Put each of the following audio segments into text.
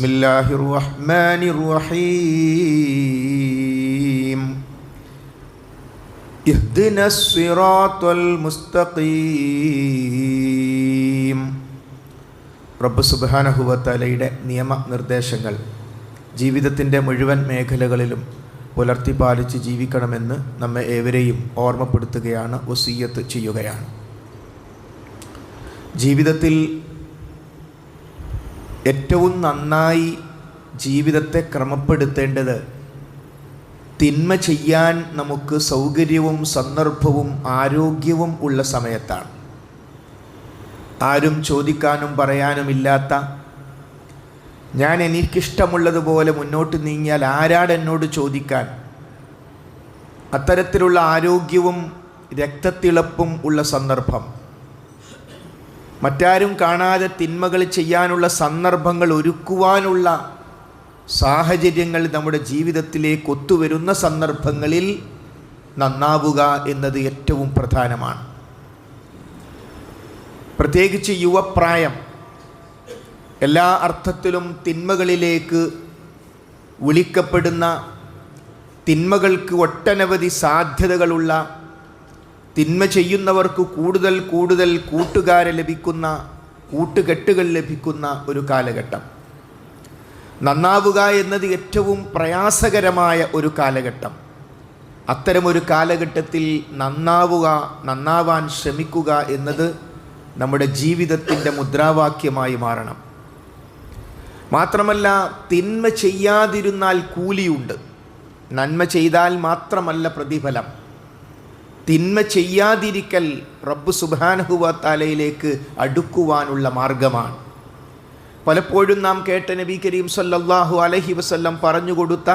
بسم الله الرحمن الرحيم اهدنا الصراط المستقيم റബ്ബ് സുബാനഹുവത്തലയുടെ നിയമനിർദ്ദേശങ്ങൾ ജീവിതത്തിൻ്റെ മുഴുവൻ മേഖലകളിലും പുലർത്തി പാലിച്ച് ജീവിക്കണമെന്ന് നമ്മെ ഏവരെയും ഓർമ്മപ്പെടുത്തുകയാണ് വസീയത്ത് ചെയ്യുകയാണ് ജീവിതത്തിൽ ഏറ്റവും നന്നായി ജീവിതത്തെ ക്രമപ്പെടുത്തേണ്ടത് തിന്മ ചെയ്യാൻ നമുക്ക് സൗകര്യവും സന്ദർഭവും ആരോഗ്യവും ഉള്ള സമയത്താണ്. ആരും ചോദിക്കാനും പറയാനുമില്ലാത്ത ഞാൻ എനിക്കിഷ്ടമുള്ളതുപോലെ മുന്നോട്ട് നീങ്ങിയാൽ ആരാട് എന്നോട് ചോദിക്കാൻ അത്തരത്തിലുള്ള ആരോഗ്യവും രക്തത്തിളപ്പും ഉള്ള സന്ദർഭം മറ്റാരും കാണാതെ തിന്മകൾ ചെയ്യാനുള്ള സന്ദർഭങ്ങൾ ഒരുക്കുവാനുള്ള സാഹചര്യങ്ങൾ നമ്മുടെ ജീവിതത്തിലേക്ക് ഒത്തുവരുന്ന സന്ദർഭങ്ങളിൽ നന്നാവുക എന്നത് ഏറ്റവും പ്രധാനമാണ്. പ്രത്യേകിച്ച് യുവപ്രായം എല്ലാ അർത്ഥത്തിലും തിന്മകളിലേക്ക് വിളിക്കപ്പെടുന്ന തിന്മകൾക്ക് ഒട്ടനവധി സാധ്യതകളുള്ള തിന്മ ചെയ്യുന്നവർക്ക് കൂടുതൽ കൂടുതൽ കൂട്ടുകാരെ ലഭിക്കുന്ന കൂട്ടുകെട്ടുകൾ ലഭിക്കുന്ന ഒരു കാലഘട്ടം. നന്നാവുക എന്നത് ഏറ്റവും പ്രയാസകരമായ ഒരു കാലഘട്ടം. അത്തരമൊരു കാലഘട്ടത്തിൽ നന്നാവുക നന്നാവാൻ ശ്രമിക്കുക എന്നത് നമ്മുടെ ജീവിതത്തിന്റെ മുദ്രാവാക്യമായി മാറണം. മാത്രമല്ല തിന്മ ചെയ്യാതിരുന്നാൽ കൂലിയുണ്ട്. നന്മ ചെയ്താൽ മാത്രമല്ല പ്രതിഫലം. തിന്മ ചെയ്യാതിരിക്കൽ റബ്ബ് സുബാനഹുവ താലയിലേക്ക് അടുക്കുവാനുള്ള മാർഗമാണ്. പലപ്പോഴും നാം കേട്ട നബി കരീം സല്ലല്ലാഹു അലഹി വസല്ലം പറഞ്ഞുകൊടുത്ത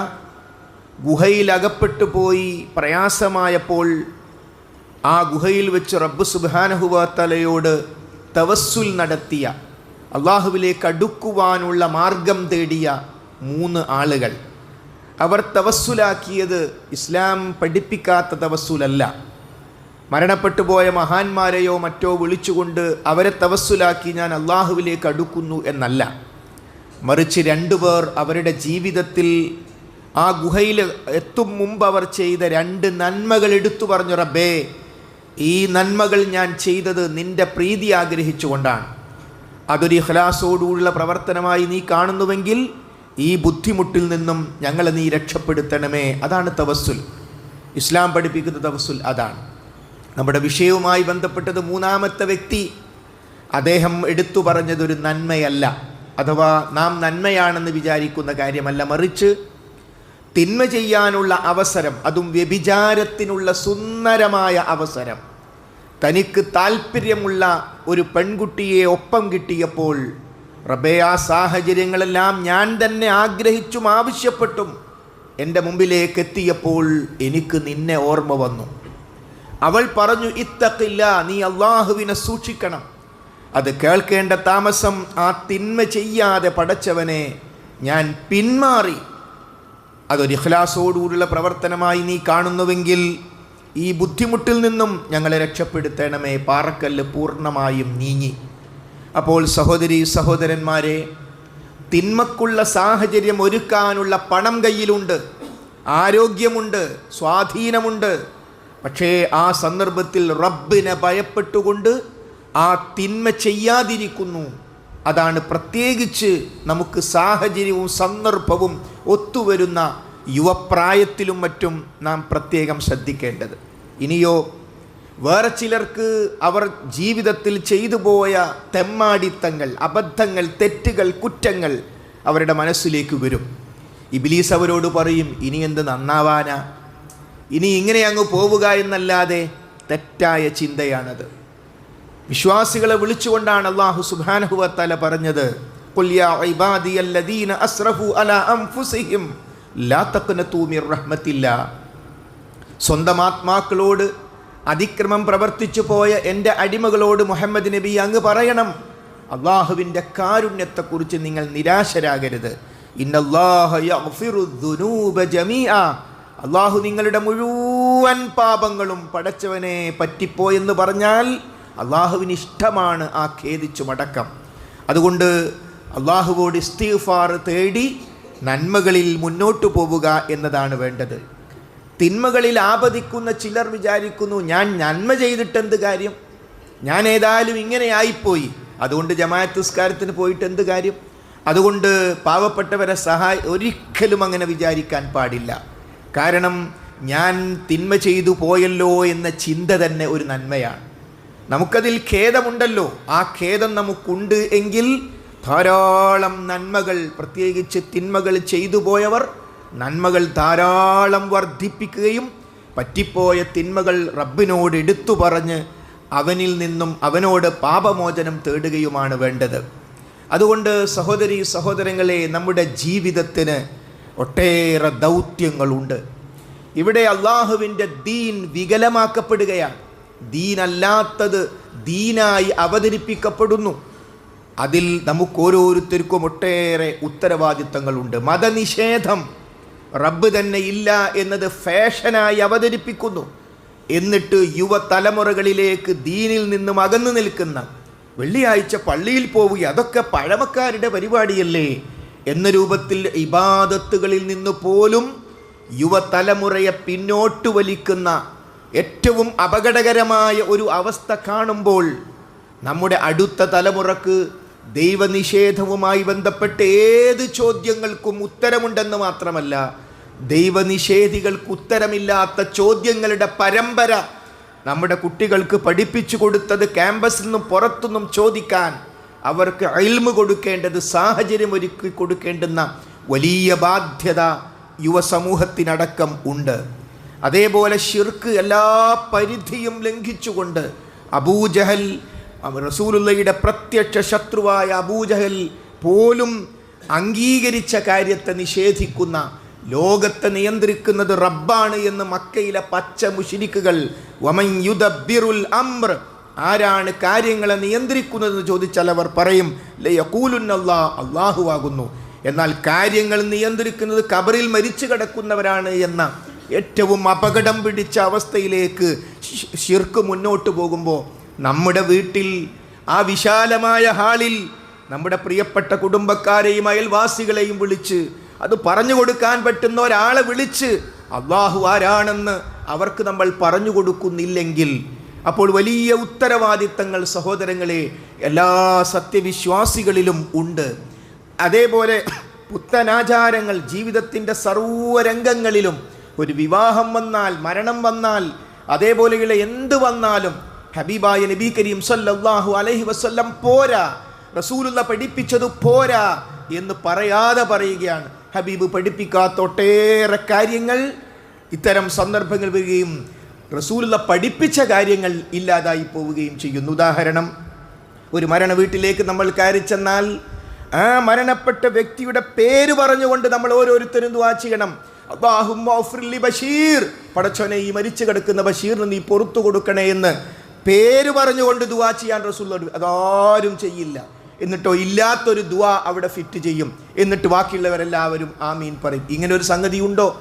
ഗുഹയിൽ അകപ്പെട്ടു പോയി പ്രയാസമായപ്പോൾ ആ ഗുഹയിൽ വെച്ച് റബ്ബ് സുബാനഹുവ തലയോട് തവസ്സുൽ നടത്തിയ അള്ളാഹുവിലേക്ക് അടുക്കുവാനുള്ള മാർഗം തേടിയ മൂന്ന് ആളുകൾ. അവർ തവസ്സുലാക്കിയത് ഇസ്ലാം പഠിപ്പിക്കാത്ത തവസ്സുലല്ല. മരണപ്പെട്ടു പോയ മഹാന്മാരെയോ മറ്റോ വിളിച്ചുകൊണ്ട് അവരെ തവസ്സുലാക്കി ഞാൻ അള്ളാഹുവിലേക്ക് അടുക്കുന്നു എന്നല്ല. മറിച്ച് രണ്ടുപേർ അവരുടെ ജീവിതത്തിൽ ആ ഗുഹയിൽ എത്തും മുമ്പ് അവർ ചെയ്ത രണ്ട് നന്മകൾ എടുത്തു പറഞ്ഞു റബ്ബേ ഈ നന്മകൾ ഞാൻ ചെയ്തത് നിന്റെ പ്രീതി ആഗ്രഹിച്ചുകൊണ്ടാണ്. അതൊരു ഇഹ്ലാസോടുള്ള പ്രവർത്തനമായി നീ കാണുന്നുവെങ്കിൽ ഈ ബുദ്ധിമുട്ടിൽ നിന്നും ഞങ്ങളെ നീ രക്ഷപ്പെടുത്തണമേ. അതാണ് തവസ്സുൽ. ഇസ്ലാം പഠിപ്പിക്കുന്ന തവസ്സുൽ അതാണ്. നമ്മുടെ വിഷയവുമായി ബന്ധപ്പെട്ടത് മൂന്നാമത്തെ വ്യക്തി. അദ്ദേഹം എടുത്തു പറഞ്ഞതൊരു നന്മയല്ല. അഥവാ നാം നന്മയാണെന്ന് വിചാരിക്കുന്ന കാര്യമല്ല. മറിച്ച് തിന്മ ചെയ്യാനുള്ള അവസരം അതും വ്യഭിചാരത്തിനുള്ള സുന്ദരമായ അവസരം. തനിക്ക് താല്പര്യമുള്ള ഒരു പെൺകുട്ടിയെ ഒപ്പം കിട്ടിയപ്പോൾ റബേ ആ സാഹചര്യങ്ങളെല്ലാം ഞാൻ തന്നെ ആഗ്രഹിച്ചും ആവശ്യപ്പെട്ടും എന്റെ മുമ്പിലേക്ക് എത്തിയപ്പോൾ എനിക്ക് നിന്നെ ഓർമ്മ വന്നു. അവൾ പറഞ്ഞു ഇത്തക്കില്ല നീ അള്ളാഹുവിനെ സൂക്ഷിക്കണം. അത് കേൾക്കേണ്ട താമസം ആ തിന്മ ചെയ്യാതെ പടച്ചവനെ ഞാൻ പിന്മാറി. അതൊരു ഇഖ്ലാസോടുകൂടിയുള്ള പ്രവർത്തനമായി നീ കാണുന്നുവെങ്കിൽ ഈ ബുദ്ധിമുട്ടിൽ നിന്നും ഞങ്ങളെ രക്ഷപ്പെടുത്തണമേ പാറക്കല്ല് പൂർണമായും നീങ്ങി. അപ്പോൾ സഹോദരി സഹോദരന്മാരെ തിന്മക്കുള്ള സാഹചര്യം ഒരുക്കാനുള്ള പണം കയ്യിലുണ്ട് ആരോഗ്യമുണ്ട് സ്വാധീനമുണ്ട്. പക്ഷേ ആ സന്ദർഭത്തിൽ റബ്ബിനെ ഭയപ്പെട്ടുകൊണ്ട് ആ തിന്മ ചെയ്യാതിരിക്കുന്നു. അതാണ് പ്രത്യേകിച്ച് നമുക്ക് സാഹചര്യവും സന്ദർഭവും ഒത്തുവരുന്ന യുവപ്രായത്തിലും മറ്റും നാം പ്രത്യേകം ശ്രദ്ധിക്കേണ്ടത്. ഇനിയോ വേറെ ചിലർക്ക് അവർ ജീവിതത്തിൽ ചെയ്തു പോയ തെമ്മാടിത്തങ്ങൾ അബദ്ധങ്ങൾ തെറ്റുകൾ കുറ്റങ്ങൾ അവരുടെ മനസ്സിലേക്ക് വരും. ഇബിലീസ് അവരോട് പറയും ഇനി എന്ത് നന്നാവാനാ? ഇനി ഇങ്ങനെ അങ്ങ് പോവുക എന്നല്ലാതെ തെറ്റായ ചിന്തയാണത്. വിശ്വാസികളെ വിളിച്ചുകൊണ്ടാണ് അള്ളാഹു സുബാനഹുവത്തല പറഞ്ഞത്. സ്വന്തം ആത്മാക്കളോട് അതിക്രമം പ്രവർത്തിച്ചു പോയ എന്റെ അടിമകളോട് മുഹമ്മദ് നബി അങ്ങ് പറയണം അള്ളാഹുവിന്റെ കാരുണ്യത്തെക്കുറിച്ച് നിങ്ങൾ നിരാശരാകരുത്. ഇന്നല്ലാഹ അള്ളാഹു നിങ്ങളുടെ മുഴുവൻ പാപങ്ങളും പടച്ചവനെ പറ്റിപ്പോയെന്ന് പറഞ്ഞാൽ അള്ളാഹുവിന് ഇഷ്ടമാണ് ആ ഖേദിച്ചു മടക്കം. അതുകൊണ്ട് അള്ളാഹുവോട് ഇസ്തീഫാർ തേടി നന്മകളിൽ മുന്നോട്ടു പോവുക എന്നതാണ് വേണ്ടത്. തിന്മകളിൽ ആപതിക്കുന്ന ചിലർ വിചാരിക്കുന്നു ഞാൻ നന്മ ചെയ്തിട്ടെന്ത് കാര്യം? ഞാൻ ഏതായാലും ഇങ്ങനെ ആയിപ്പോയി. അതുകൊണ്ട് ജമാഅത്ത് പോയിട്ട് എന്ത് കാര്യം? അതുകൊണ്ട് പാവപ്പെട്ടവരെ സഹായ ഒരിക്കലും അങ്ങനെ വിചാരിക്കാൻ പാടില്ല. കാരണം ഞാൻ തിന്മ ചെയ്തു പോയല്ലോ എന്ന ചിന്ത തന്നെ ഒരു നന്മയാണ്. നമുക്കതിൽ ഖേദമുണ്ടല്ലോ. ആ ഖേദം നമുക്കുണ്ട് എങ്കിൽ ധാരാളം നന്മകൾ പ്രത്യേകിച്ച് തിന്മകൾ ചെയ്തു പോയവർ നന്മകൾ ധാരാളം വർദ്ധിപ്പിക്കുകയും പറ്റിപ്പോയ തിന്മകൾ റബ്ബിനോട് എടുത്തു പറഞ്ഞ് അവനിൽ നിന്നും അവനോട് പാപമോചനം തേടുകയുമാണ് വേണ്ടത്. അതുകൊണ്ട് സഹോദരി സഹോദരങ്ങളെ നമ്മുടെ ജീവിതത്തിന് ഒട്ടേറെ ദൗത്യങ്ങളുണ്ട്. ഇവിടെ അള്ളാഹുവിന്റെ ദീൻ വികലമാക്കപ്പെടുകയാണ്. ദീനല്ലാത്തത് ദീനായി അവതരിപ്പിക്കപ്പെടുന്നു. അതിൽ നമുക്ക് ഓരോരുത്തർക്കും ഒട്ടേറെ ഉത്തരവാദിത്തങ്ങളുണ്ട്. മതനിഷേധം റബ്ബ് തന്നെ ഇല്ല എന്നത് ഫാഷനായി അവതരിപ്പിക്കുന്നു. എന്നിട്ട് യുവതലമുറകളിലേക്ക് ദീനിൽ നിന്നും അകന്നു നിൽക്കുന്ന വെള്ളിയാഴ്ച പള്ളിയിൽ പോവുക അതൊക്കെ പഴമക്കാരുടെ പരിപാടിയല്ലേ? എന്ന രൂപത്തിൽ ഇബാദത്തുകളിൽ നിന്ന് പോലും യുവതലമുറയെ പിന്നോട്ട് വലിക്കുന്ന ഏറ്റവും അപകടകരമായ ഒരു അവസ്ഥ കാണുമ്പോൾ നമ്മുടെ അടുത്ത തലമുറയ്ക്ക് ദൈവനിഷേധവുമായി ബന്ധപ്പെട്ട് ഏത് ചോദ്യങ്ങൾക്കും ഉത്തരമുണ്ടെന്ന് മാത്രമല്ല ദൈവനിഷേധികൾക്ക് ഉത്തരമില്ലാത്ത ചോദ്യങ്ങളുടെ പരമ്പര നമ്മുടെ കുട്ടികൾക്ക് പഠിപ്പിച്ചു കൊടുത്തത് ക്യാമ്പസിൽ നിന്നും പുറത്തുനിന്നും ചോദിക്കാൻ അവർക്ക് അയൽമ കൊടുക്കേണ്ടത് സാഹചര്യം ഒരുക്കി കൊടുക്കേണ്ടുന്ന വലിയ ബാധ്യത യുവസമൂഹത്തിനടക്കം ഉണ്ട്. അതേപോലെ ഷിർക്ക് എല്ലാ പരിധിയും ലംഘിച്ചുകൊണ്ട് അബൂജഹൽ റസൂലുള്ളയുടെ പ്രത്യക്ഷ ശത്രുവായ അബൂജഹൽ പോലും അംഗീകരിച്ച കാര്യത്തെ നിഷേധിക്കുന്ന ലോകത്തെ നിയന്ത്രിക്കുന്നത് റബ്ബാണ് എന്ന് മക്കയിലെ പച്ച മുഷിരിക്കുകൾ വമൻ യുദബ്ബിറുൽ അംർ ആരാണ് കാര്യങ്ങളെ നിയന്ത്രിക്കുന്നതെന്ന് ചോദിച്ചാൽ അവർ പറയും ലയക്കൂലുന്നല്ലാ അള്ളാഹുവാകുന്നു എന്നാൽ കാര്യങ്ങൾ നിയന്ത്രിക്കുന്നത് കബറിൽ മരിച്ചു കിടക്കുന്നവരാണ് എന്ന ഏറ്റവും അപകടം പിടിച്ച അവസ്ഥയിലേക്ക് ശിർക്ക് മുന്നോട്ട് പോകുമ്പോൾ നമ്മുടെ വീട്ടിൽ ആ വിശാലമായ ഹാളിൽ നമ്മുടെ പ്രിയപ്പെട്ട കുടുംബക്കാരെയും അയൽവാസികളെയും വിളിച്ച് അത് പറഞ്ഞു കൊടുക്കാൻ പറ്റുന്ന ഒരാളെ വിളിച്ച് അള്ളാഹു ആരാണെന്ന് അവർക്ക് നമ്മൾ പറഞ്ഞു കൊടുക്കുന്നില്ലെങ്കിൽ അപ്പോൾ വലിയ ഉത്തരവാദിത്തങ്ങൾ സഹോദരങ്ങളെ എല്ലാ സത്യവിശ്വാസികളിലും ഉണ്ട്. അതേപോലെ പുത്തനാചാരങ്ങൾ ജീവിതത്തിന്റെ സർവരംഗങ്ങളിലും ഒരു വിവാഹം വന്നാൽ മരണം വന്നാൽ അതേപോലെയുള്ള എന്ത് വന്നാലും ഹബീബായ നബി കരീം സല്ലാഹു അലഹി വസ്ല്ലം പോരാ റസൂലുള്ള പഠിപ്പിച്ചത് പോരാ എന്ന് പറയാതെ പറയുകയാണ്. ഹബീബ് പഠിപ്പിക്കാത്ത ഒട്ടേറെ കാര്യങ്ങൾ ഇത്തരം സന്ദർഭങ്ങൾ വരികയും റസൂലുള്ള പഠിപ്പിച്ച കാര്യങ്ങൾ ഇല്ലാതായി പോവുകയും ചെയ്യുന്നു. ഉദാഹരണം ഒരു മരണ വീട്ടിലേക്ക് നമ്മൾ കയറി ചെന്നാൽ ആ മരണപ്പെട്ട വ്യക്തിയുടെ പേര് പറഞ്ഞുകൊണ്ട് നമ്മൾ ഓരോരുത്തരും ദുആ ചെയ്യണം. ഗ്ഫിർലി ബഷീർ. പടച്ചോനെ ഈ മരിച്ചു കിടക്കുന്ന ബഷീറിന് നീ പുറത്തു കൊടുക്കണേ എന്ന് പേര് പറഞ്ഞുകൊണ്ട് ദുആ ചെയ്യാൻ റസൂൽ അതാരും ചെയ്യില്ല. എന്നിട്ടോ ഇല്ലാത്തൊരു ദുആ അവിടെ ഫിറ്റ് ചെയ്യും. എന്നിട്ട് ബാക്കിയുള്ളവരെല്ലാവരും ആമീൻ പറയും. ഇങ്ങനെ ഒരു സംഗതി ഉണ്ടോ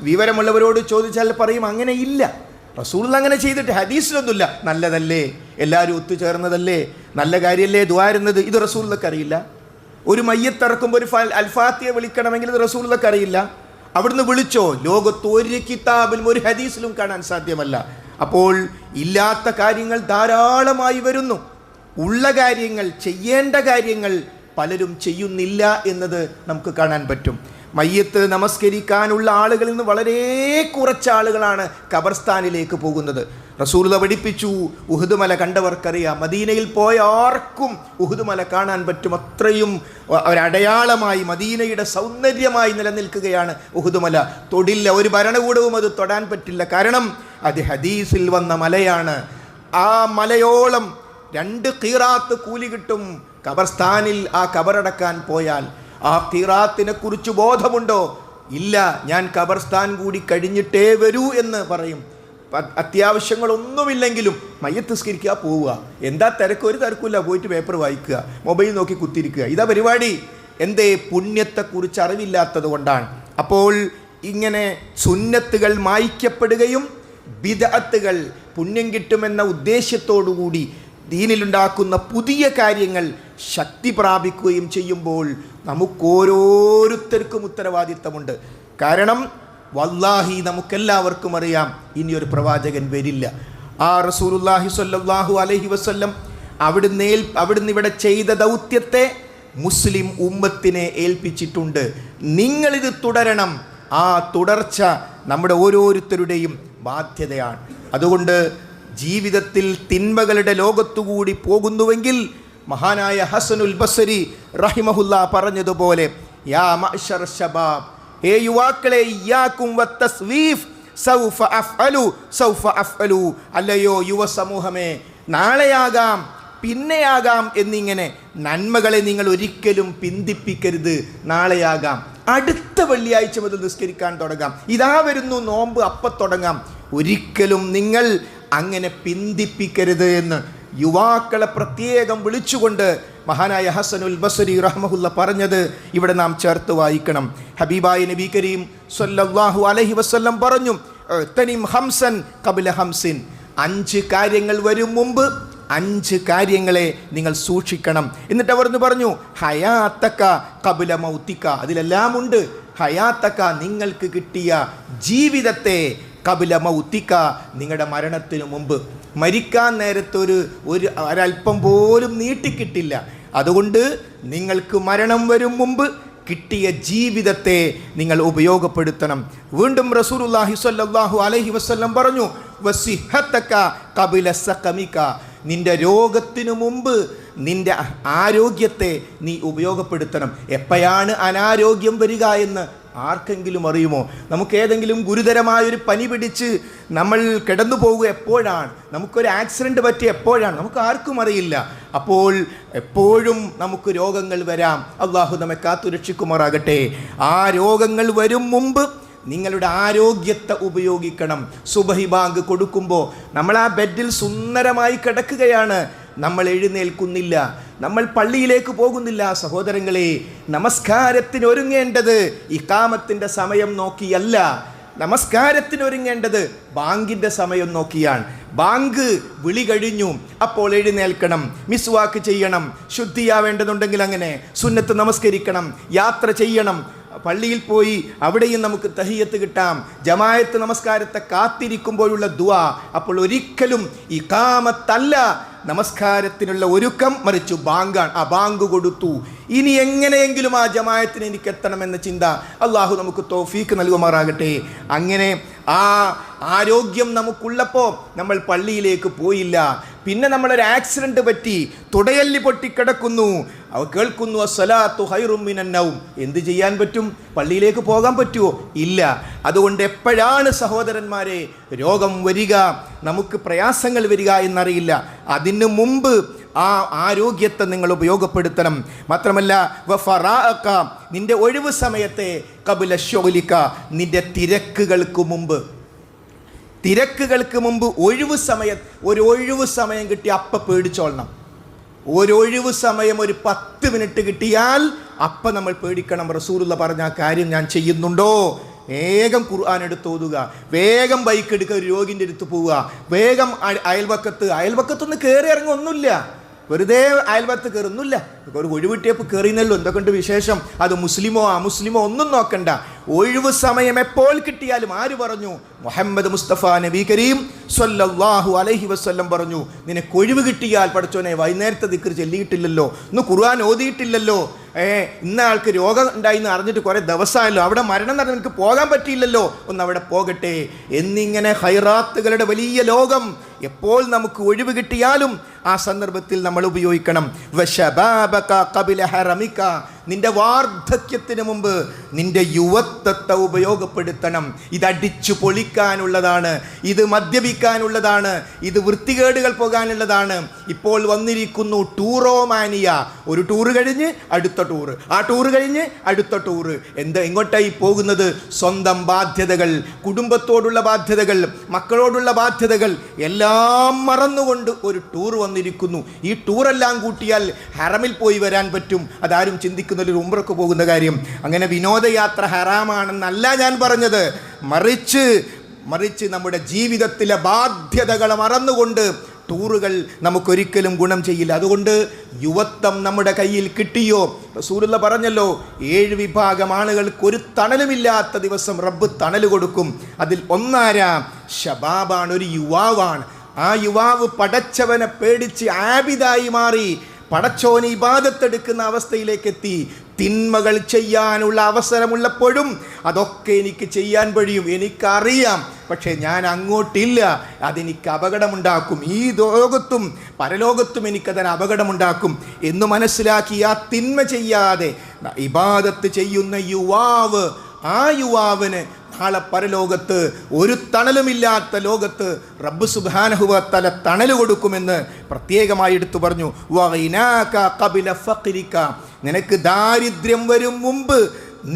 വിവരമുള്ളവരോട് ചോദിച്ചാൽ പറയും അങ്ങനെ ഇല്ല. റസൂൾ അങ്ങനെ ചെയ്തിട്ട് ഹദീസിലൊന്നുമില്ല. നല്ലതല്ലേ? എല്ലാവരും ഒത്തുചേർന്നതല്ലേ? നല്ല കാര്യമല്ലേ ദ്വാരുന്നത് ഇത് റസൂലിനൊക്കെ അറിയില്ല. ഒരു മയ്യത്തിറക്കുമ്പോൾ ഒരു അൽഫാത്തിയെ വിളിക്കണമെങ്കിൽ ഇത് റസൂലിനൊക്കെ അറിയില്ല. അവിടുന്ന് വിളിച്ചോ? ലോകത്ത് ഒരു കിതാബിലും ഒരു ഹദീസിലും കാണാൻ സാധ്യമല്ല. അപ്പോൾ ഇല്ലാത്ത കാര്യങ്ങൾ ധാരാളമായി വരുന്നു. ഉള്ള കാര്യങ്ങൾ ചെയ്യേണ്ട കാര്യങ്ങൾ പലരും ചെയ്യുന്നില്ല എന്നത് നമുക്ക് കാണാൻ പറ്റും. മയ്യത്ത് നമസ്കരിക്കാനുള്ള ആളുകളിൽ നിന്ന് വളരെ കുറച്ചാളുകളാണ് ഖബർസ്ഥാനിലേക്ക് പോകുന്നത്. റസൂർത പഠിപ്പിച്ചു ഉഹുദുമല കണ്ടവർക്കറിയാം. മദീനയിൽ പോയ ആർക്കും ഉഹുദുമല കാണാൻ പറ്റും. അത്രയും ഒരടയാളമായി മദീനയുടെ സൗന്ദര്യമായി നിലനിൽക്കുകയാണ് ഉഹുദുമല തൊടില്ല ഒരു ഭരണകൂടവും അത് തൊടാൻ പറ്റില്ല. കാരണം അത് ഹദീസിൽ വന്ന മലയാണ്. ആ മലയോളം രണ്ട് കീറാത്ത് കൂലി കിട്ടും. ഖബർസ്ഥാനിൽ ആ കബറടക്കാൻ പോയാൽ ആ ഖിറാത്തിനെ കുറിച്ച് ബോധമുണ്ടോ? ഇല്ല ഞാൻ ഖബർസ്ഥാൻ കൂടി കഴിഞ്ഞിട്ടേ വരൂ എന്ന് പറയും. അത്യാവശ്യങ്ങളൊന്നുമില്ലെങ്കിലും മയ്യത്ത് സ്കരിക്കുക പോവുക. എന്താ തിരക്ക്? ഒരു തിരക്കില്ല പോയിട്ട് പേപ്പർ വായിക്കുക മൊബൈൽ നോക്കി കുത്തിരിക്കുക ഇതാ പരിപാടി. എന്തേ? പുണ്യത്തെക്കുറിച്ച് അറിവില്ലാത്തത് കൊണ്ടാണ്. അപ്പോൾ ഇങ്ങനെ സുന്നത്തുകൾ മായ്ക്കപ്പെടുകയും ബിദഅത്തുകൾ പുണ്യം കിട്ടുമെന്ന ഉദ്ദേശ്യത്തോടുകൂടി ദീനിലുണ്ടാക്കുന്ന പുതിയ കാര്യങ്ങൾ ശക്തി പ്രാപിക്കുകയും ചെയ്യുമ്പോൾ നമുക്കോരോരുത്തർക്കും ഉത്തരവാദിത്തമുണ്ട്. കാരണം വല്ലാഹി നമുക്കെല്ലാവർക്കും അറിയാം ഇനിയൊരു പ്രവാചകൻ വരില്ല. ആ റസൂലുല്ലാഹി സ്വല്ലല്ലാഹു അലഹി വസ്ല്ലം അവിടുന്ന് ഏൽ അവിടുന്ന് ഇവിടെ ചെയ്ത ദൗത്യത്തെ മുസ്ലിം ഉമ്മത്തിനെ ഏൽപ്പിച്ചിട്ടുണ്ട്. നിങ്ങളിത് തുടരണം. ആ തുടർച്ച നമ്മുടെ ഓരോരുത്തരുടെയും ബാധ്യതയാണ്. അതുകൊണ്ട് ജീവിതത്തിൽ തിന്മകളുടെ ലോകത്തുകൂടി പോകുന്നുവെങ്കിൽ മഹാനായ ഹസനുൽ ബസരി റഹിമഹുല്ല പറഞ്ഞതുപോലെ യാ ഹേ യുവാക്കളെ സൗഫ അഫ്അലു സൗഫ അഫ്അലു. അല്ലയോ യുവ സമൂഹമേ നാളെയാകാം പിന്നെയാകാം എന്നിങ്ങനെ നന്മകളെ നിങ്ങൾ ഒരിക്കലും പിന്തിപ്പിക്കരുത്. നാളെയാകാം അടുത്ത വെള്ളിയാഴ്ച മുതൽ നിസ്കരിക്കാൻ തുടങ്ങാം. ഇതാ വരുന്നു നോമ്പ് അപ്പ തുടങ്ങാം. ഒരിക്കലും നിങ്ങൾ അങ്ങനെ പിന്തിപ്പിക്കരുത് എന്ന് യുവാക്കളെ പ്രത്യേകം വിളിച്ചുകൊണ്ട് മഹാനായ ഹസനുൽ ബസരി റഹ്മുല്ല പറഞ്ഞത് ഇവിടെ നാം ചേർത്ത് വായിക്കണം. ഹബീബായ നബി കരീം സൊല്ലാഹു അലഹി വസ്ല്ലം പറഞ്ഞു തനിം ഹംസൻ കപില ഹംസിൻ. അഞ്ച് കാര്യങ്ങൾ വരും മുമ്പ് അഞ്ച് കാര്യങ്ങളെ നിങ്ങൾ സൂക്ഷിക്കണം. എന്നിട്ട് അവർ പറഞ്ഞു ഹയാത്തക്ക കപില മൗത്തിക്ക. അതിലെല്ലാം ഉണ്ട്. ഹയാത്തക്ക നിങ്ങൾക്ക് കിട്ടിയ ജീവിതത്തെ കപില മൗത്തിക്ക നിങ്ങളുടെ മരണത്തിനു മുമ്പ്. മരിക്കാൻ നേരത്തൊരു ഒരു ഒരൽപ്പം പോലും നീട്ടിക്കിട്ടില്ല. അതുകൊണ്ട് നിങ്ങൾക്ക് മരണം വരും മുമ്പ് കിട്ടിയ ജീവിതത്തെ നിങ്ങൾ ഉപയോഗപ്പെടുത്തണം. വീണ്ടും റസൂലുള്ളാഹി സ്വല്ലല്ലാഹു അലൈഹി വസല്ലം പറഞ്ഞു വസിഹത്തക്ക കപില സഖമിക നിന്റെ രോഗത്തിനു മുമ്പ് നിന്റെ ആരോഗ്യത്തെ നീ ഉപയോഗപ്പെടുത്തണം. എപ്പോഴാണ് അനാരോഗ്യം വരിക എന്ന് ആർക്കെങ്കിലും അറിയുമോ? നമുക്ക് ഏതെങ്കിലും ഗുരുതരമായൊരു പനി പിടിച്ച് നമ്മൾ കിടന്നു പോകുക എപ്പോഴാണ്? നമുക്കൊരു ആക്സിഡന്റ് പറ്റിയ എപ്പോഴാണ്? നമുക്ക് ആർക്കും അറിയില്ല. അപ്പോൾ എപ്പോഴും നമുക്ക് രോഗങ്ങൾ വരാം. അള്ളാഹു നമ്മെ കാത്തുരക്ഷിക്കുമാറാകട്ടെ. ആ രോഗങ്ങൾ വരും മുമ്പ് നിങ്ങളുടെ ആരോഗ്യത്തെ ഉപയോഗിക്കണം. സുബഹി ബാങ്ക് കൊടുക്കുമ്പോൾ നമ്മൾ ആ ബെഡിൽ സുന്ദരമായി കിടക്കുകയാണ്. നമ്മൾ എഴുന്നേൽക്കുന്നില്ല നമ്മൾ പള്ളിയിലേക്ക് പോകുന്നില്ല. സഹോദരങ്ങളെ നമസ്കാരത്തിന് ഒരുങ്ങേണ്ടത് ഇക്കാമത്തിന്റെ സമയം നോക്കിയല്ല. നമസ്കാരത്തിന് ഒരുങ്ങേണ്ടത് ബാങ്കിന്റെ സമയം നോക്കിയാണ്. ബാങ്ക് വിളി കഴിഞ്ഞു. അപ്പോൾ എഴുന്നേൽക്കണം മിസ്വാക്ക് ചെയ്യണം ശുദ്ധിയാവേണ്ടതുണ്ടെങ്കിൽ അങ്ങനെ സുന്നത്ത് നമസ്കരിക്കണം യാത്ര ചെയ്യണം. പള്ളിയിൽ പോയി അവിടെയും നമുക്ക് തഹിയത്ത് കിട്ടാം. ജമായത്ത് നമസ്കാരത്തെ കാത്തിരിക്കുമ്പോഴുള്ള ദുവാ അപ്പോൾ ഒരിക്കലും ഈ കാമത്തല്ല നമസ്കാരത്തിനുള്ള ഒരുക്കം മറിച്ചു. ബാങ്കാണ്. ആ ബാങ്ക് കൊടുത്തു. ഇനി എങ്ങനെയെങ്കിലും ആ ജമായത്തിന് എനിക്ക് എത്തണമെന്ന ചിന്ത അള്ളാഹു നമുക്ക് തോഫീക്ക് നൽകുമാറാകട്ടെ. അങ്ങനെ ആ ആരോഗ്യം നമുക്കുള്ളപ്പോൾ നമ്മൾ പള്ളിയിലേക്ക് പോയില്ല. പിന്നെ നമ്മളൊരു ആക്സിഡന്റ് പറ്റി തുടയല്ലി പൊട്ടിക്കിടക്കുന്നു. അവ കേൾക്കുന്നു അസ്സലാത്തു ഹൈറുമിനന്നവും എന്ത് ചെയ്യാൻ പറ്റും? പള്ളിയിലേക്ക് പോകാൻ പറ്റുമോ ഇല്ല. അതുകൊണ്ട് എപ്പോഴാണ് സഹോദരന്മാരെ രോഗം വരിക? നമുക്ക് പ്രയാസങ്ങൾ വരിക എന്നറിയില്ല. അതിനു മുമ്പ് ആ ആരോഗ്യത്തെ നിങ്ങൾ ഉപയോഗപ്പെടുത്തണം. മാത്രമല്ല നിന്റെ ഒഴിവ് സമയത്തെ കപില ശോലിക്ക നിന്റെ തിരക്കുകൾക്ക് മുമ്പ് തിരക്കുകൾക്ക് മുമ്പ് ഒഴിവ് സമയം ഒരു ഒഴിവ് സമയം കിട്ടി അപ്പ പേടിച്ചോളണം. ഒഴിവ് സമയം ഒരു പത്ത് മിനിറ്റ് കിട്ടിയാൽ അപ്പ നമ്മൾ പേടിക്കണം. റസൂലുള്ള പറഞ്ഞ ആ കാര്യം ഞാൻ ചെയ്യുന്നുണ്ടോ? വേഗം ഖുർആൻ എടുത്ത് ഓതുക. വേഗം ബൈക്ക് എടുക്കുക ഒരു രോഗിന്റെ അടുത്ത് പോവുക. വേഗം അയൽവക്കത്ത്. അയൽവക്കത്തൊന്ന് കയറി ഇറങ്ങുക ഒന്നുമില്ല. വെറുതെ അയൽവത്ത് കയറുന്നില്ല. ഒരു ഒഴിവിട്ടിയപ്പോൾ എന്തൊക്കെ എന്തൊക്കെയുണ്ട് വിശേഷം? അത് മുസ്ലിമോ അമുസ്ലിമോ ഒന്നും നോക്കണ്ട. ഒഴിവ് സമയം എപ്പോൾ കിട്ടിയാലും ആര് പറഞ്ഞു? മുഹമ്മദ് മുസ്തഫ നബി കരീം സൊല്ലാഹു അലഹി വസ്ല്ലം പറഞ്ഞു നിനക്ക് ഒഴിവ് കിട്ടിയാൽ പഠിച്ചോനെ വൈകുന്നേരത്തെ ദിക്കർ ചെല്ലിയിട്ടില്ലല്ലോ ഇന്ന് ഖുർആൻ ഓതിയിട്ടില്ലല്ലോ. ഏ ഇന്ന ആൾക്ക് രോഗം ഉണ്ടായി എന്ന് അറിഞ്ഞിട്ട് കുറേ ദിവസമായല്ലോ അവിടെ മരണം നടന്ന് നിനക്ക് പോകാൻ പറ്റിയില്ലല്ലോ ഒന്ന് അവിടെ പോകട്ടെ. എന്നിങ്ങനെ ഹൈറാത്തുകളുടെ വലിയ ലോകം എപ്പോൾ നമുക്ക് ഒഴിവ് കിട്ടിയാലും ആ സന്ദർഭത്തിൽ നമ്മൾ ഉപയോഗിക്കണം. ഹറമിക. നിന്റെ വാർദ്ധക്യത്തിന് മുമ്പ് നിന്റെ യുവത്വത്തെ ഉപയോഗപ്പെടുത്തണം. ഇത് അടിച്ചു പൊളിക്കാനുള്ളതാണ്. ഇത് മദ്യപിക്കാനുള്ളതാണ്. ഇത് വൃത്തികേടുകൾ പോകാനുള്ളതാണ്. ഇപ്പോൾ വന്നിരിക്കുന്നു ടൂറോമാനിയ. ഒരു ടൂറ് കഴിഞ്ഞ് അടുത്ത ടൂറ് ആ ടൂറ് കഴിഞ്ഞ് അടുത്ത ടൂറ് എന്ത് എങ്ങോട്ടായി പോകുന്നത്? സ്വന്തം ബാധ്യതകൾ കുടുംബത്തോടുള്ള ബാധ്യതകൾ മക്കളോടുള്ള ബാധ്യതകൾ എല്ലാം മറന്നുകൊണ്ട് ഒരു ടൂർ വന്നിരിക്കുന്നു. ഈ ടൂറെല്ലാം കൂട്ടിയാൽ ഹറമിൽ പോയി വരാൻ പറ്റും. അതാരും ചിന്തിക്കുന്ന ഒരു ഉംറക്ക് പോകുന്ന കാര്യം. അങ്ങനെ വിനോദയാത്ര ഹറാമാണെന്നല്ല ഞാൻ പറഞ്ഞത്. മറിച്ച് മറിച്ച് നമ്മുടെ ജീവിതത്തിലെ ബാധ്യതകൾ മറന്നുകൊണ്ട് ടൂറുകൾ നമുക്കൊരിക്കലും ഗുണം ചെയ്യില്ല. അതുകൊണ്ട് യുവത്വം നമ്മുടെ കയ്യിൽ കിട്ടിയോ? റസൂലുള്ള പറഞ്ഞല്ലോ ഏഴ് വിഭാഗം ആളുകൾക്ക് ഒരു തണലുമില്ലാത്ത ദിവസം റബ്ബ് തണൽ കൊടുക്കും. അതിൽ ഒന്നാരാ? ഷബാബാണ് ഒരു യുവാവാണ്. ആ യുവാവ് പടച്ചവനെ പേടിച്ച് ആബിതായി മാറി പടച്ചോന് ഇബാദത്തെടുക്കുന്ന അവസ്ഥയിലേക്ക് എത്തി തിന്മകൾ ചെയ്യാനുള്ള അവസരമുള്ളപ്പോഴും അതൊക്കെ എനിക്ക് ചെയ്യാൻ കഴിയും എനിക്കറിയാം. പക്ഷേ ഞാൻ അങ്ങോട്ടില്ല. അതെനിക്ക് അപകടമുണ്ടാക്കും. ഈ ലോകത്തും പരലോകത്തും എനിക്കതിന് അപകടമുണ്ടാക്കും എന്ന് മനസ്സിലാക്കി ആ തിന്മ ചെയ്യാതെ ഇബാദത്ത് ചെയ്യുന്ന യുവാവ് ആ യുവാവിന് നാളെ പരലോകത്ത് ഒരു തണലുമില്ലാത്ത ലോകത്ത് റബ്ബ് സുബാനഹുവ തല തണൽ കൊടുക്കുമെന്ന് പ്രത്യേകമായി എടുത്തു പറഞ്ഞു. നിനക്ക് ദാരിദ്ര്യം വരും മുമ്പ്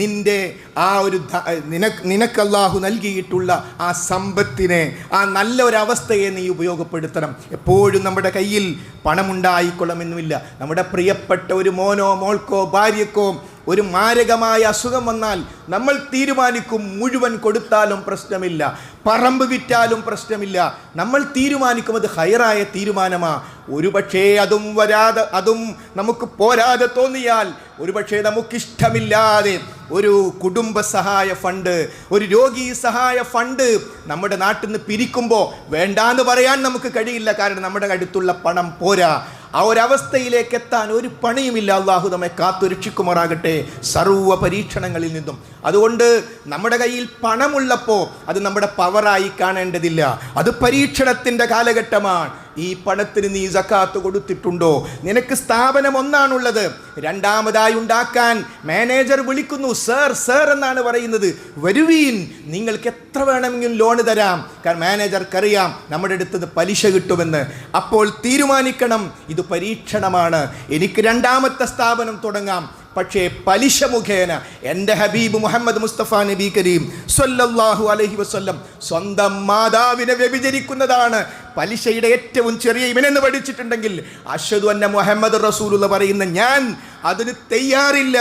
നിന്റെ ആ ഒരു നിനക്ക് നിനക്കല്ലാഹു നൽകിയിട്ടുള്ള ആ സമ്പത്തിനെ ആ നല്ല ഒരവസ്ഥയെ നീ ഉപയോഗപ്പെടുത്തണം. എപ്പോഴും നമ്മുടെ കയ്യിൽ പണമുണ്ടായിക്കൊള്ളണമെന്നുമില്ല നമ്മുടെ പ്രിയപ്പെട്ട ഒരു മോനോ മോൾക്കോ ഭാര്യക്കോ ഒരു മാരകമായ അസുഖം വന്നാൽ നമ്മൾ തീരുമാനിക്കും മുഴുവൻ കൊടുത്താലും പ്രശ്നമില്ല. പറമ്പ് വിറ്റാലും പ്രശ്നമില്ല. നമ്മൾ തീരുമാനിക്കും അത് ഹയറായ തീരുമാനമാ. ഒരുപക്ഷേ അതും വരാതെ അതും നമുക്ക് പോരാതെ തോന്നിയാൽ ഒരുപക്ഷേ നമുക്കിഷ്ടമില്ലാതെ ഒരു കുടുംബ സഹായ ഫണ്ട് ഒരു രോഗി സഹായ ഫണ്ട് നമ്മുടെ നാട്ടിൽ നിന്ന് പിരിക്കുമ്പോൾ വേണ്ടാന്ന് പറയാൻ നമുക്ക് കഴിയില്ല. കാരണം നമ്മുടെ അടുത്തുള്ള പണം പോരാ. ആ ഒരവസ്ഥയിലേക്ക് എത്താൻ ഒരു പണിയുമില്ല. അള്ളാഹു നമ്മെ കാത്തുരക്ഷിക്കുമാറാകട്ടെ സർവ സർവ പരീക്ഷണങ്ങളിൽ നിന്നും. അതുകൊണ്ട് നമ്മുടെ കയ്യിൽ പണമുള്ളപ്പോൾ അത് നമ്മുടെ പവറായി കാണേണ്ടതില്ല. അത് പരീക്ഷണത്തിന്റെ കാലഘട്ടമാണ്. ഈ പണത്തിന് നീ സക്കാത്ത് കൊടുത്തിട്ടുണ്ടോ? നിനക്ക് സ്ഥാപനം ഒന്നാണുള്ളത്. രണ്ടാമതായി ഉണ്ടാക്കാൻ മാനേജർ വിളിക്കുന്നു. സർ സർ എന്നാണ് പറയുന്നത്. വരുവീൻ നിങ്ങൾക്ക് എത്ര വേണമെങ്കിലും ലോൺ തരാം. കാരണം മാനേജർക്കറിയാം നമ്മുടെ അടുത്ത് പലിശ കിട്ടുമെന്ന്. അപ്പോൾ തീരുമാനിക്കണം. ഇത് പരീക്ഷണമാണ്. എനിക്ക് രണ്ടാമത്തെ സ്ഥാപനം തുടങ്ങാം. പക്ഷേ പലിശ മുഖേന എന്റെ ഹബീബ് മുഹമ്മദ് മുസ്തഫ നബി കരീം സ്വല്ലല്ലാഹു അലഹി വസ്ല്ലം സ്വന്തം മാതാവിനെ വ്യഭിചരിക്കുന്നതാണ്. പലിശയുടെ ഏറ്റവും ചെറിയ ഇവനെന്ന് പഠിച്ചിട്ടുണ്ടെങ്കിൽ അഷദു അന്ന മുഹമ്മദ് റസൂൽ എന്ന് പറയുന്ന ഞാൻ അതിന് തയ്യാറില്ല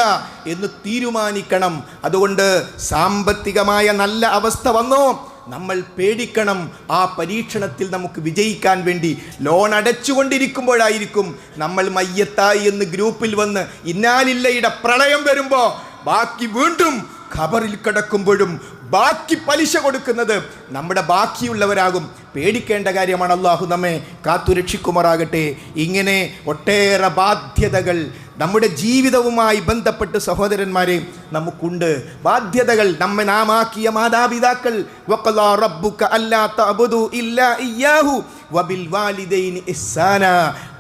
എന്ന് തീരുമാനിക്കണം. അതുകൊണ്ട് സാമ്പത്തികമായ നല്ല അവസ്ഥ വന്നോ? നമ്മൾ പേടിക്കണം ആ പരീക്ഷണത്തിൽ നമുക്ക് വിജയിക്കാൻ വേണ്ടി. ലോൺ അടച്ചുകൊണ്ടിരിക്കുമ്പോഴായിരിക്കും നമ്മൾ മയ്യത്തായി എന്ന് ഗ്രൂപ്പിൽ വന്ന് ഇന്നാലില്ലയുടെ പ്രളയം വരുമ്പോൾ ബാക്കി വീണ്ടും ഖബറിൽ കിടക്കുമ്പോഴും ബാക്കി പലിശ കൊടുക്കുന്നത് നമ്മുടെ ബാക്കിയുള്ളവരാകും. പേടിക്കേണ്ട കാര്യമാണ് അള്ളാഹു നമ്മെ കാത്തുരക്ഷിക്കുമാറാകട്ടെ. ഇങ്ങനെ ഒട്ടേറെ ബാധ്യതകൾ നമ്മുടെ ജീവിതവുമായി ബന്ധപ്പെട്ട് സഹോദരന്മാരെ നമുക്കുണ്ട്. ബാധ്യതകൾ നമ്മെ നാമാക്കിയ മാതാപിതാക്കൾ.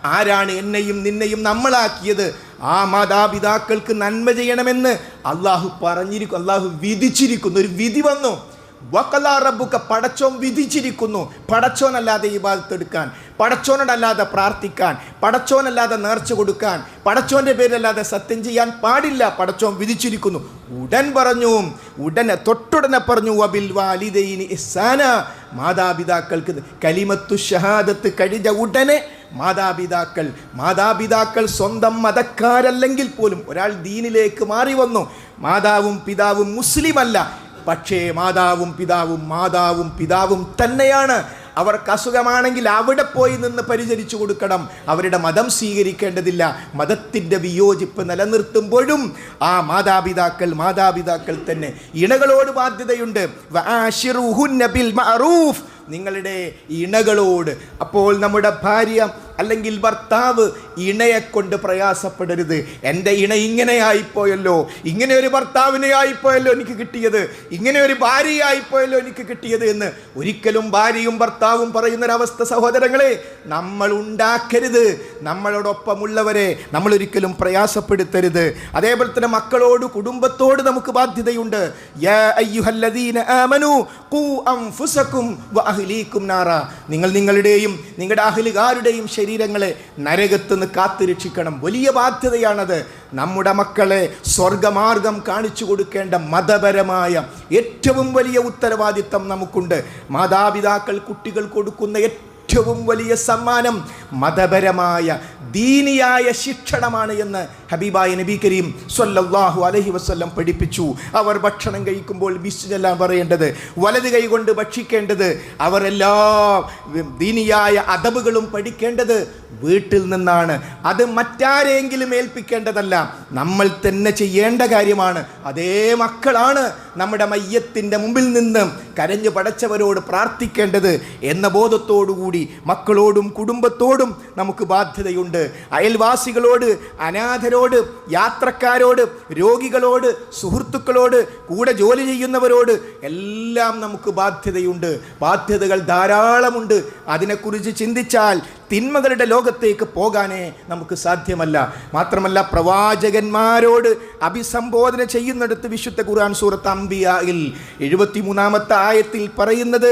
ആരാണ് എന്നെയും നിന്നെയും നമ്മളാക്കിയത്? ആ മാതാപിതാക്കൾക്ക് നന്മ ചെയ്യണമെന്ന് അള്ളാഹു പറഞ്ഞിരിക്കും അള്ളാഹു വിധിച്ചിരിക്കുന്നു. ഒരു വിധി വന്നു. വക്കലാ റബ്ബുക്ക പടച്ചോൻ വിധിച്ചിരിക്കുന്നു. പടച്ചോനല്ലാതെ ഈ എടുക്കാൻ പടച്ചോനോടല്ലാതെ പ്രാർത്ഥിക്കാൻ പടച്ചോനല്ലാതെ നേർച്ച കൊടുക്കാൻ പടച്ചോന്റെ പേരിലല്ലാതെ സത്യം ചെയ്യാൻ പാടില്ല. പടച്ചോൻ വിധിച്ചിരിക്കുന്നു. ഉടൻ പറഞ്ഞു ഉടനെ തൊട്ടുടനെ പറഞ്ഞു അബിൽ വാലിദൈനി ഇഹ്സാന. മാതാപിതാക്കൾക്ക് കലിമത്തു ഷഹാദത്ത് കഴിഞ്ഞ ഉടനെ മാതാപിതാക്കൾ മാതാപിതാക്കൾ സ്വന്തം മതക്കാരല്ലെങ്കിൽ പോലും ഒരാൾ ദീനിലേക്ക് മാറി വന്നു. മാതാവും പിതാവും മുസ്ലിമല്ല. പക്ഷേ മാതാവും പിതാവും മാതാവും പിതാവും തന്നെയാണ്. അവർക്ക് അസുഖമാണെങ്കിൽ അവിടെ പോയി നിന്ന് പരിചരിച്ചു കൊടുക്കണം. അവരുടെ മതം സ്വീകരിക്കേണ്ടതില്ല. മതത്തിന്റെ വിയോജിപ്പ് നിലനിർത്തുമ്പോഴും ആ മാതാപിതാക്കൾ മാതാപിതാക്കൾ തന്നെ ഇണകളോട് ബാധ്യതയുണ്ട്. നിങ്ങളുടെ ഇണകളോട്. അപ്പോൾ നമ്മുടെ ഭാര്യ അല്ലെങ്കിൽ ഭർത്താവ് ഇണയെ കൊണ്ട് പ്രയാസപ്പെടരുത്. എന്റെ ഇണ ഇങ്ങനെ ആയിപ്പോയല്ലോ ഇങ്ങനെ ഒരു ഭർത്താവിനെ ആയിപ്പോയല്ലോ എനിക്ക് കിട്ടിയത്. ഇങ്ങനെ ഒരു ഭാര്യയായിപ്പോയല്ലോ എനിക്ക് കിട്ടിയത് എന്ന് ഒരിക്കലും ഭാര്യയും ഭർത്താവും പറയുന്നൊരവസ്ഥ സഹോദരങ്ങളെ നമ്മൾ ഉണ്ടാക്കരുത്. നമ്മളോടൊപ്പമുള്ളവരെ നമ്മൾ ഒരിക്കലും പ്രയാസപ്പെടുത്തരുത്. അതേപോലെ തന്നെ മക്കളോട് കുടുംബത്തോട് നമുക്ക് ബാധ്യതയുണ്ട്. നിങ്ങൾ നിങ്ങളുടെയും നിങ്ങളുടെ അഹ്ലുകാരുടെയും ശരീരങ്ങളെ നരകത്ത് നിന്ന് കാത്തുരക്ഷിക്കണം. വലിയ ബാധ്യതയാണത്. നമ്മുടെ മക്കളെ സ്വർഗമാർഗം കാണിച്ചു കൊടുക്കേണ്ട മതപരമായ ഏറ്റവും വലിയ ഉത്തരവാദിത്തം നമുക്കുണ്ട്. മാതാപിതാക്കൾ കുട്ടികൾ കൊടുക്കുന്ന ഏറ്റവും ഏറ്റവും വലിയ സമ്മാനം മതപരമായ ദീനിയായ ശിക്ഷണമാണ് എന്ന് ഹബീബായ നബി കരീം സ്വല്ലല്ലാഹു അലഹി വസ്ല്ലം പഠിപ്പിച്ചു. അവർ ഭക്ഷണം കഴിക്കുമ്പോൾ ബിസ്റ്റിനെല്ലാം പറയേണ്ടത് വലത് കൈ കൊണ്ട് ഭക്ഷിക്കേണ്ടത് അവരെല്ലാ ദീനിയായ അദബുകളും പഠിക്കേണ്ടത് വീട്ടിൽ നിന്നാണ്. അത് മറ്റാരെങ്കിലും ഏൽപ്പിക്കേണ്ടതല്ല നമ്മൾ തന്നെ ചെയ്യേണ്ട കാര്യമാണ്. അതേ മക്കളാണ് നമ്മുടെ മയ്യത്തിന്റെ മുമ്പിൽ നിന്ന് കരഞ്ഞു പടച്ചവരോട് പ്രാർത്ഥിക്കേണ്ടത് എന്ന ബോധത്തോടുകൂടി മക്കളോടും കുടുംബത്തോടും നമുക്ക് ബാധ്യതയുണ്ട്. അയൽവാസികളോട് അനാഥരോട് യാത്രക്കാരോട് രോഗികളോട് സുഹൃത്തുക്കളോട് കൂടെ ജോലി ചെയ്യുന്നവരോട് എല്ലാം നമുക്ക് ബാധ്യതയുണ്ട്. ബാധ്യതകൾ ധാരാളമുണ്ട്. അതിനെക്കുറിച്ച് ചിന്തിച്ചാൽ തിന്മകളുടെ ലോകത്തേക്ക് പോകാനേ നമുക്ക് സാധ്യമല്ല. മാത്രമല്ല പ്രവാചകന്മാരോട് അഭിസംബോധന ചെയ്യുന്നിടത്ത് വിശുദ്ധ ഖുർആൻ സൂറത്ത് അംബിയയിൽ എഴുപത്തിമൂന്നാമത്തെ ആയത്തിൽ പറയുന്നത്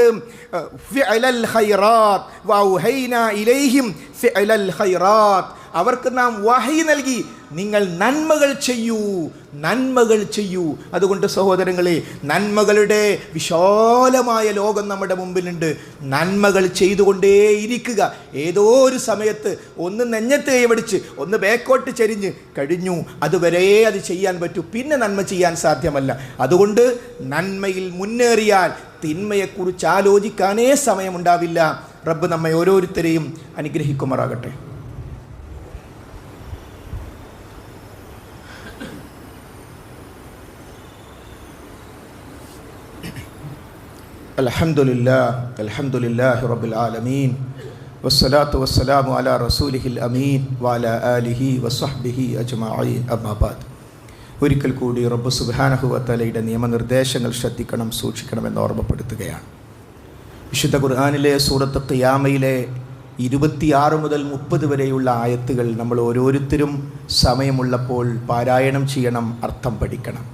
ഫിഅലൽ ഖൈറാത്ത് വൗഹൈനാ ഇലൈഹിം ഫിഅലൽ ഖൈറാത്ത്. അവർക്ക് നാം വഹി നൽകി. നിങ്ങൾ നന്മകൾ ചെയ്യൂ. നന്മകൾ ചെയ്യൂ. അതുകൊണ്ട് സഹോദരങ്ങളെ നന്മകളുടെ വിശാലമായ ലോകം നമ്മുടെ മുമ്പിലുണ്ട്. നന്മകൾ ചെയ്തുകൊണ്ടേയിരിക്കുക. ഏതോ ഒരു സമയത്ത് ഒന്ന് നെഞ്ഞത്ത് കൈപിടിച്ച് ഒന്ന് ബേക്കോട്ട് ചെരിഞ്ഞ് കഴിഞ്ഞു. അതുവരെ അത് ചെയ്യാൻ പറ്റൂ. പിന്നെ നന്മ ചെയ്യാൻ സാധ്യമല്ല. അതുകൊണ്ട് നന്മയിൽ മുന്നേറിയാൽ തിന്മയെക്കുറിച്ച് ആലോചിക്കാനേ സമയമുണ്ടാവില്ല. റബ്ബ് നമ്മെ ഓരോരുത്തരെയും അനുഗ്രഹിക്കുമാറാകട്ടെ. الحمد لله الحمد لله رب العالمين والصلاة والسلام على رسوله الأمين وعلى آله وصحبه أجمعين أما بعد ഒരിക്കൽ കൂടി റബ്ബ് സുബാനഹുവത്തലയുടെ നിയമനിർദ്ദേശങ്ങൾ ശ്രദ്ധിക്കണം സൂക്ഷിക്കണമെന്ന് ഓർമ്മപ്പെടുത്തുകയാണ് വിശുദ്ധ ഖുർആാനിലെ സൂറത്ത് ഖിയാമയിലെ ഇരുപത്തിയാറ് മുതൽ മുപ്പത് വരെയുള്ള ആയത്തുകൾ നമ്മൾ ഓരോരുത്തരും സമയമുള്ളപ്പോൾ പാരായണം ചെയ്യണം അർത്ഥം പഠിക്കണം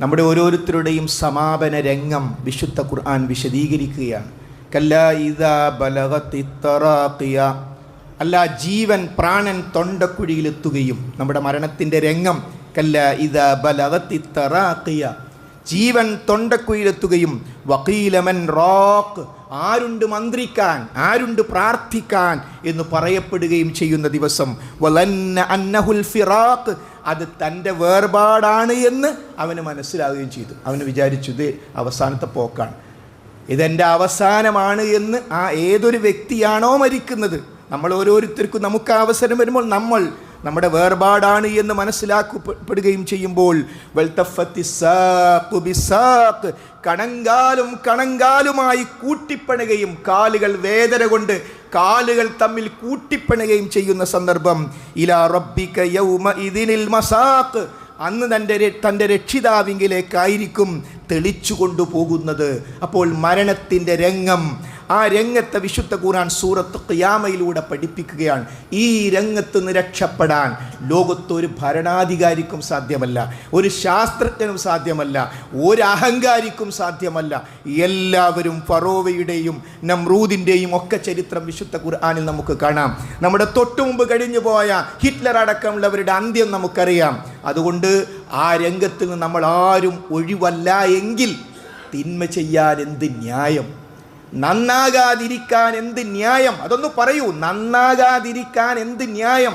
നമ്മുടെ ഓരോരുത്തരുടെയും സമാപന രംഗം വിശുദ്ധ ഖുർആൻ വിശദീകരിക്കുകയാണ്. അല്ല ജീവൻ പ്രാണൻ തൊണ്ടക്കുഴിയിലെത്തുകയും നമ്മുടെ മരണത്തിന്റെ രംഗം കല്ല ഇത ബലഗത്തി തറാഖിയ. ജീവൻ തൊണ്ടക്കുഴിയിലെത്തുകയും വക്കീലമൻ റോക്ക് ആരുണ്ട് മന്ത്രിക്കാൻ ആരുണ്ട് പ്രാർത്ഥിക്കാൻ എന്ന് പറയപ്പെടുകയും ചെയ്യുന്ന ദിവസം. വലന്ന അന്നഹുൽ ഫിറാഖ് അത് തന്റെ വേർപാടാണ് എന്ന് അവന് മനസ്സിലാവുകയും ചെയ്തു. അവന് വിചാരിച്ചു ഇത് അവസാനത്തെ പോക്കാണ്. ഇതെന്റെ അവസാനമാണ് എന്ന് ആ ഏതൊരു വ്യക്തിയാണോ മരിക്കുന്നത്? നമ്മൾ ഓരോരുത്തർക്കും നമുക്ക് അവസരം വരുമ്പോൾ നമ്മൾ നമ്മുടെ വേർപാടാണ് എന്ന് മനസ്സിലാക്കപ്പെടുകയും ചെയ്യുമ്പോൾ കണങ്കാലും കണങ്കാലുമായി കൂട്ടിപ്പണുകയും കാലുകൾ വേദന കൊണ്ട് കാലുകൾ തമ്മിൽ കൂട്ടിപ്പണുകയും ചെയ്യുന്ന സന്ദർഭം ഇലാ റബ്ബിക യൗമ ഇതിനിൽ മസാഖ് അന്ന് തന്റെ തന്റെ രക്ഷിതാവിങ്കിലേക്കായിരിക്കും തെളിച്ചു കൊണ്ടുപോകുന്നത് അപ്പോൾ മരണത്തിന്റെ രംഗം ആ രംഗത്തെ വിശുദ്ധ ഖുർആൻ സൂറത്ത് ഖിയാമയിലൂടെ പഠിപ്പിക്കുകയാണ്. ഈ രംഗത്ത് നിന്ന് രക്ഷപ്പെടാൻ ലോകത്ത് ഒരു ഭരണാധികാരിക്കും സാധ്യമല്ല ഒരു ശാസ്ത്രജ്ഞനും സാധ്യമല്ല ഒരു അഹങ്കാരിക്കും സാധ്യമല്ല. എല്ലാവരും ഫറോവയുടെയും നമ്രൂദിന്റെയും ഒക്കെ ചരിത്രം വിശുദ്ധ ഖുർആനിൽ നമുക്ക് കാണാം. നമ്മുടെ തൊട്ടുമുമ്പ് കഴിഞ്ഞു പോയ ഹിറ്റ്ലർ അടക്കമുള്ളവരുടെ അന്ത്യം നമുക്കറിയാം. അതുകൊണ്ട് ആ രംഗത്ത് നിന്ന് നമ്മൾ ആരും ഒഴിവല്ല എങ്കിൽ തിന്മ ചെയ്യാൻ എന്ത് ന്യായം? നന്നാകാതിരിക്കാൻ എന്ത് ന്യായം? അതൊന്ന് പറയൂ. നന്നാകാതിരിക്കാൻ എന്ത് ന്യായം?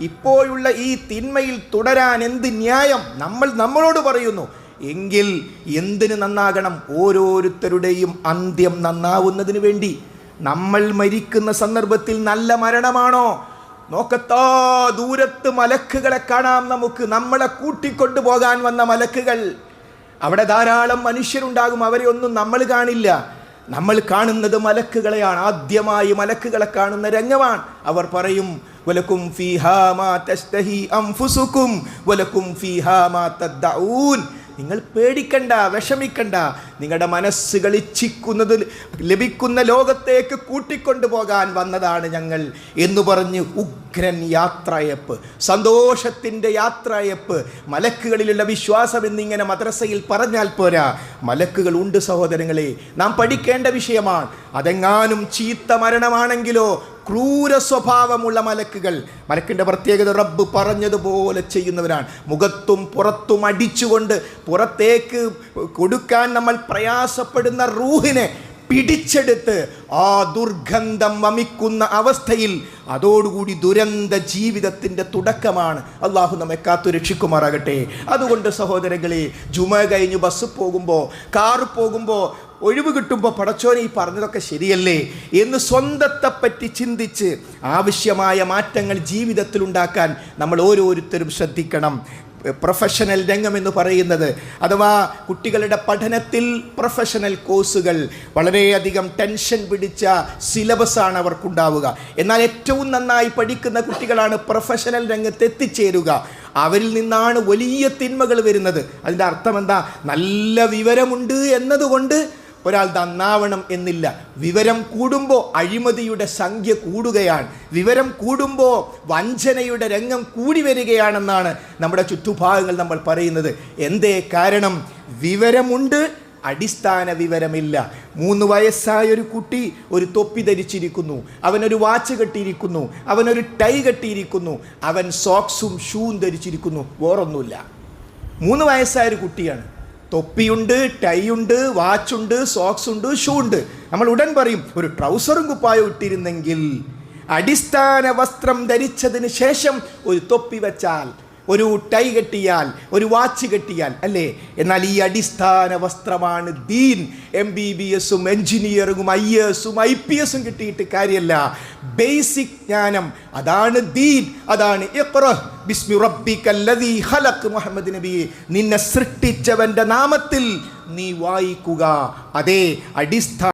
ഇപ്പോഴുള്ള ഈ തിന്മയിൽ തുടരാൻ എന്ത് ന്യായം? നമ്മൾ നമ്മളോട് പറയുന്നു. എങ്കിൽ എന്തിന് നന്നാകണം? ഓരോരുത്തരുടെയും അന്ത്യം നന്നാവുന്നതിന് വേണ്ടി. നമ്മൾ മരിക്കുന്ന സന്ദർഭത്തിൽ നല്ല മരണമാണോ? നോക്കത്താ ദൂരത്ത് മലക്കുകളെ കാണാം നമുക്ക്. നമ്മളെ കൂട്ടിക്കൊണ്ടു പോകാൻ വന്ന മലക്കുകൾ. അവിടെ ധാരാളം മനുഷ്യരുണ്ടാകും. അവരെ ഒന്നും നമ്മൾ കാണില്ല. നമ്മൾ കാണുന്നത് മലക്കുകളെയാണ്. ആദ്യമായി മലക്കുകളെ കാണുന്ന രംഗമാണ്. അവർ പറയും വലക്കും വലക്കും നിങ്ങൾ പേടിക്കണ്ട വിഷമിക്കണ്ട. നിങ്ങളുടെ മനസ്സുകൾ ഇച്ഛിക്കുന്നത് ലഭിക്കുന്ന ലോകത്തേക്ക് കൂട്ടിക്കൊണ്ടുപോകാൻ വന്നതാണ് ഞങ്ങൾ എന്ന് പറഞ്ഞ് ഉഗ്രൻ യാത്രയപ്പ് സന്തോഷത്തിന്റെ യാത്രയപ്പ്. മലക്കുകളിലുള്ള വിശ്വാസം എന്നിങ്ങനെ മദ്രസയിൽ പറഞ്ഞാൽ പോരാ. മലക്കുകൾ ഉണ്ട് സഹോദരങ്ങളെ നാം പഠിക്കേണ്ട വിഷയമാണ്. അതെങ്ങാനും ചീത്ത മരണമാണെങ്കിലോ ക്രൂര സ്വഭാവമുള്ള മലക്കുകൾ. മലക്കിന്റെ പ്രത്യേകത റബ്ബ് പറഞ്ഞതുപോലെ ചെയ്യുന്നവരാണ്. മുഖത്തും പുറത്തും അടിച്ചുകൊണ്ട് പുറത്തേക്ക് കൊടുക്കാൻ നമ്മൾ പ്രയാസപ്പെടുന്ന റൂഹിനെ പിടിച്ചെടുത്ത് ആ ദുർഗന്ധം വമിക്കുന്ന അവസ്ഥയിൽ അതോടുകൂടി ദുരന്ത ജീവിതത്തിന്റെ തുടക്കമാണ്. അള്ളാഹു നമ്മെ കാത്തു രക്ഷിക്കുമാറാകട്ടെ. അതുകൊണ്ട് സഹോദരങ്ങളെ ജുമ കഴിഞ്ഞ് ബസ് പോകുമ്പോൾ കാറ് പോകുമ്പോൾ ഒഴിവ് കിട്ടുമ്പോൾ പടച്ചോനെ ഈ പറഞ്ഞതൊക്കെ ശരിയല്ലേ എന്ന് സ്വന്തത്തെപ്പറ്റി ചിന്തിച്ച് ആവശ്യമായ മാറ്റങ്ങൾ ജീവിതത്തിൽ ഉണ്ടാക്കാൻ നമ്മൾ ഓരോരുത്തരും ശ്രദ്ധിക്കണം. പ്രൊഫഷണൽ രംഗം എന്ന് പറയുന്നത്. അഥവാ കുട്ടികളുടെ പഠനത്തിൽ പ്രൊഫഷണൽ കോഴ്സുകൾ വളരെയധികം ടെൻഷൻ പിടിച്ച സിലബസാണ് അവർക്കുണ്ടാവുക. എന്നാൽ ഏറ്റവും നന്നായി പഠിക്കുന്ന കുട്ടികളാണ് പ്രൊഫഷണൽ രംഗത്ത് എത്തിച്ചേരുക. അവരിൽ നിന്നാണ് വലിയ തിന്മകൾ വരുന്നത്. അതിന്റെ അർത്ഥം എന്താ നല്ല വിവരമുണ്ട് എന്നതുകൊണ്ട് ഒരാൾ നന്നാവണം എന്നില്ല. വിവരം കൂടുമ്പോൾ അഴിമതിയുടെ സംഖ്യ കൂടുകയാണ്. വിവരം കൂടുമ്പോൾ വഞ്ചനയുടെ രംഗം കൂടി വരികയാണെന്നാണ് നമ്മുടെ ചുറ്റുഭാഗങ്ങൾ നമ്മൾ പറയുന്നത്. എന്തേ കാരണം? വിവരമുണ്ട് അടിസ്ഥാന വിവരമില്ല. മൂന്ന് വയസ്സായ ഒരു കുട്ടി ഒരു തൊപ്പി ധരിച്ചിരിക്കുന്നു. അവനൊരു വാച്ച് കെട്ടിയിരിക്കുന്നു. അവനൊരു ടൈ കെട്ടിയിരിക്കുന്നു. അവൻ സോക്സും ഷൂവും ധരിച്ചിരിക്കുന്നു. വേറൊന്നുമില്ല. മൂന്ന് വയസ്സായ ഒരു കുട്ടിയാണ്. തൊപ്പിയുണ്ട് ടൈയുണ്ട് വാച്ചുണ്ട് സോക്സ് ഉണ്ട് ഷൂ ഉണ്ട് നമ്മൾ ഉടൻ പറയും ഒരു ട്രൗസറും കുപ്പായം ഇട്ടിരുന്നെങ്കിൽ അടിസ്ഥാന വസ്ത്രം ധരിച്ചതിന് ശേഷം ഒരു തൊപ്പി വെച്ചാൽ ഒരു ടൈ കെട്ടിയാൽ ഒരു വാച്ച് കെട്ടിയാൽ അല്ലേ? എന്നാൽ ഈ അടിസ്ഥാന വസ്ത്രമാണ് ദീൻ. എം ബി ബി എസും എഞ്ചിനീയറിങ്ങും ഐ എസും ഐ പി എസും കിട്ടിയിട്ട് കാര്യമല്ല ബേസിക് ജ്ഞാനം അതാണ് ദീൻ അതാണ് ബിസ്മി മുഹമ്മദ് നബി നിന്നെ സൃഷ്ടിച്ചവന്റെ നാമത്തിൽ നീ വായിക്കുക. അതേ അടിസ്ഥാന